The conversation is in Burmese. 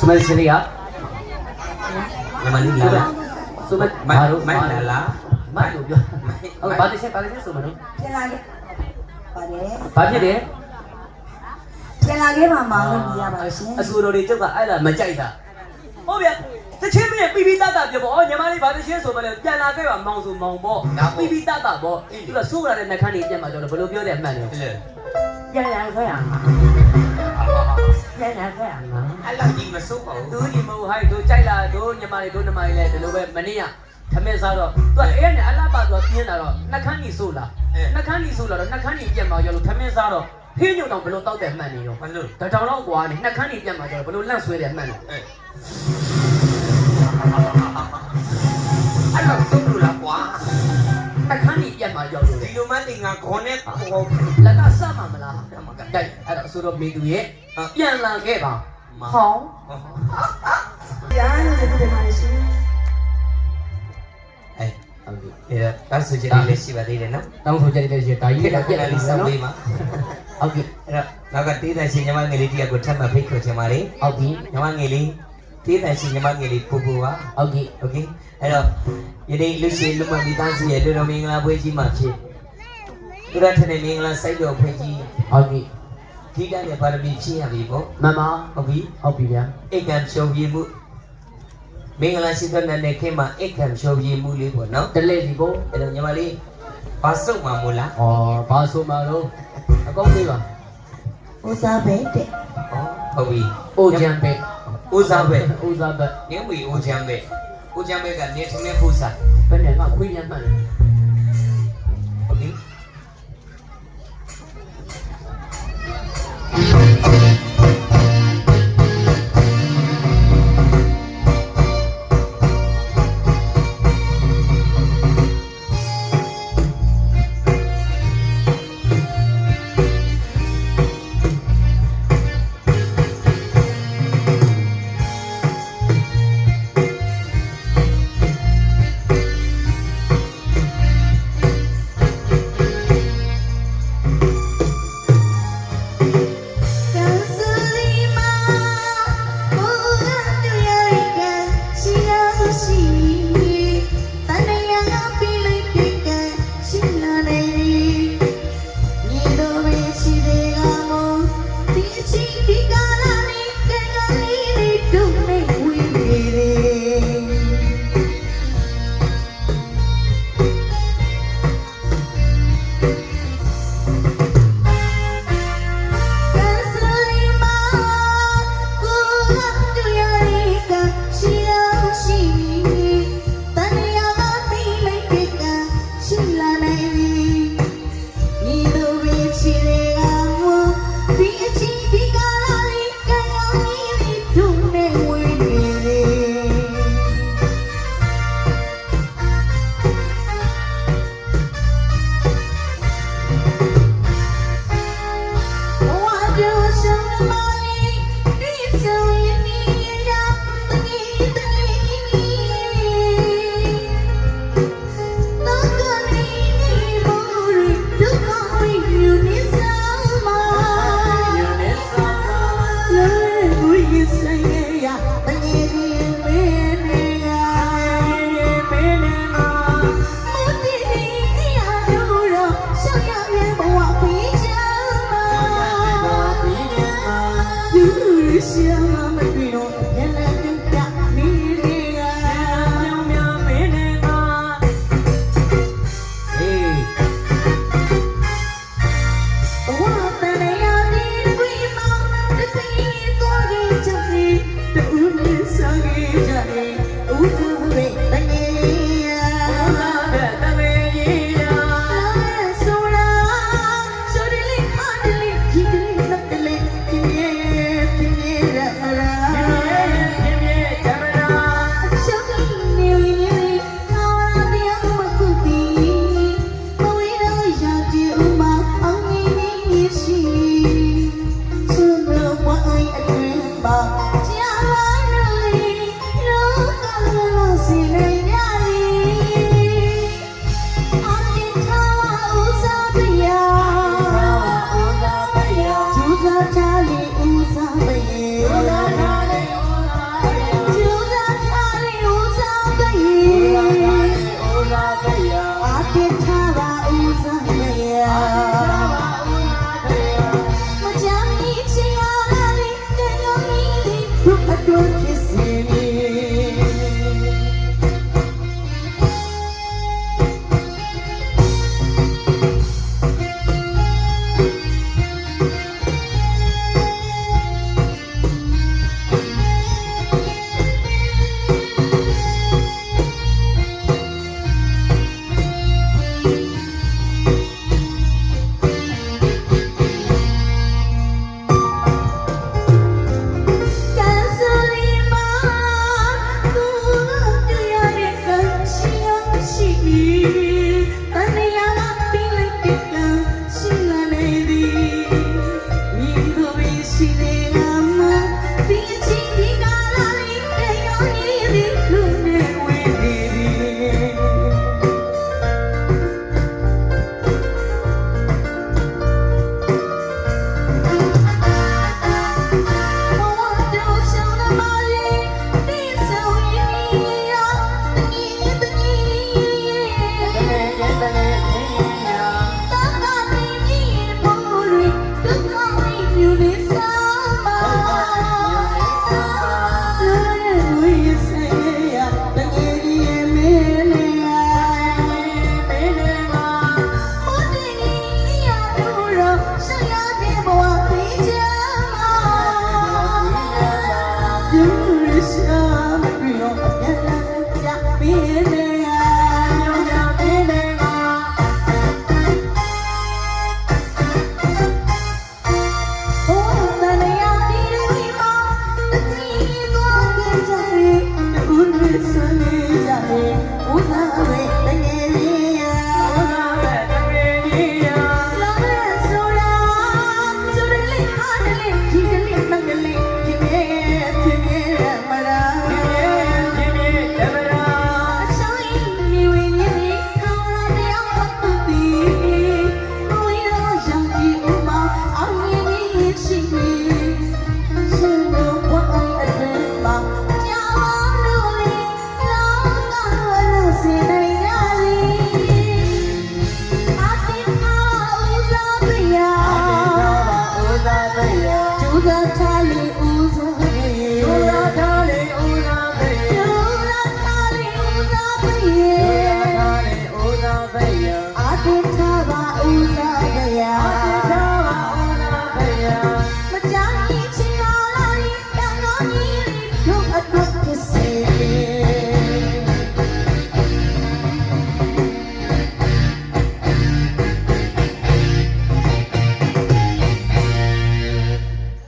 စမစရိယညီမလေးလာလာစမမဘာလို့မလာလာမလို့ပြောဟုတ်ဘာတစ်ချက်ဘာတစ်ချက်ဆိုမလို့ပြန်လာခဲ့ပါတယ်ဘာဖြစ်တယ်ပြန်လာခဲ့ပါမောင်လို့ပြရပါရှင်အဆူတော်တွေကျုပ်ကအဲ့ဒါမကြိုက်တာဟုတ်ဗျာတချင်းမင်းပြပြတတ်တာပြောပေါ့ညီမလေးဘာတစ်ချက်ဆိုမလဲပြန်လာခဲ့ပါမောင်ဆိုမောင်ပေါ့ပြပြတတ်တာပေါ့သူကဆိုးလာတဲ့နှခမ်းတွေပြန်มาကြောလို့ဘယ်လိုပြောတယ်အမှန်တယ်လေပြန်လာခဲ့ရမှာ ပြန်လာခဲ့ရမှာအဲ့လောက်ကြီးမစိုးပါဘူးသူညီမဟိုက်တို့ကြိုက်လာတို့ညီမလေးတို့ညီမလေးလည်းဒီလိုပဲမနေ့ကခမဲစားတော့သူကအဲ့နဲ့အလားပါတော့ပြင်းလာတော့နှခမ်းကြီးဆိုးလာနှခမ်းကြီးဆိုးလာတော့နှခမ်းကြီးပြန်มาကြောလို့ခမဲစားတော့ဟင်းညုံတော့ဘယ်လိုတောက်တယ်မှန်နေရောဘာလို့တထောင်တော့ကွာနေနှက်ခမ်းနေပြတ်မှာကျတော့ဘယ်လိုလန့်ဆွဲတယ်မှန်တယ်အဲ့အဲ့လောက်စိုးလို့လားကွာနှက်ခမ်းနေပြတ်မှာရောက်လို့ဒီလေလိုမှတင်ငါခေါ်နေဟောလက်ကစမှာမလားတိုက်အဲ့တော့ဆိုတော့မေသူရဲ့ ပြန်လာခဲ့ပါဟောင်း ပြန်လို့ပြပြပါရှင် အဲ့ ဟုတ်ပြီ အဲ့ဒါဆိုချင်လေးလည်းရှိပါသေးတယ်နော် တောင်းဆိုကြတဲ့ရှင်ဒါကြီး ဒီ က က ပြ ပြ က် က် လာ လေး ပြီ စော နော် င်းပေးမှာ ဟုတ်ပြီ အဲ့တော့နောက်ကတေးတဲ့ရှင်ညီမငယ်လေးတယောက်ကိုထပ်မဖိတ်ခေါ်ချင်ပါလေ ဟုတ်ပြီ ညီမငယ်လေးတေးတဲ့ရှင်ညီမငယ်လေးပူပူပါ ဟုတ်ပြီ โอเคအဲ့တော့ယနေ့လူရှင်လူမမိသားစုရဲ့လူတော်မင်္ဂလာပွဲကြီးမှာဖြစ်သူရထတဲ့မင်္ဂလာစိုက်တော်ဖွဲ့ကြီး ဟုတ်ပြီ ခိတနဲ့ပါရမီဖြည့်ရပြီပေါ့မမဟုတ်ပြီဟုတ်ပြီဗျာအိတ်ကံဖြောပြမှုမင်္ဂလာရှိတဲ့နဲ့ခင်မှာအိတ်ကံဖြောပြမှုလေးပေါ့နော်တလဲစီပေါ့အဲ့တော့ညီမလေးဘာစုံမှာမို့လားဩဘာဆိုမှာတော့အကောင်းသေးပါဦးစားပဲတဲ့ဟောဟုတ်ပြီအိုဂျန်ပဲဦးစားပဲအိုဇာပဲနင်းဝီဦးချမ်းပဲဦးချမ်းပဲကနေထင်းနဲ့ပူစားဘယ်နဲ့မှခွေးရမှန်တယ်ဟုတ်ပြီ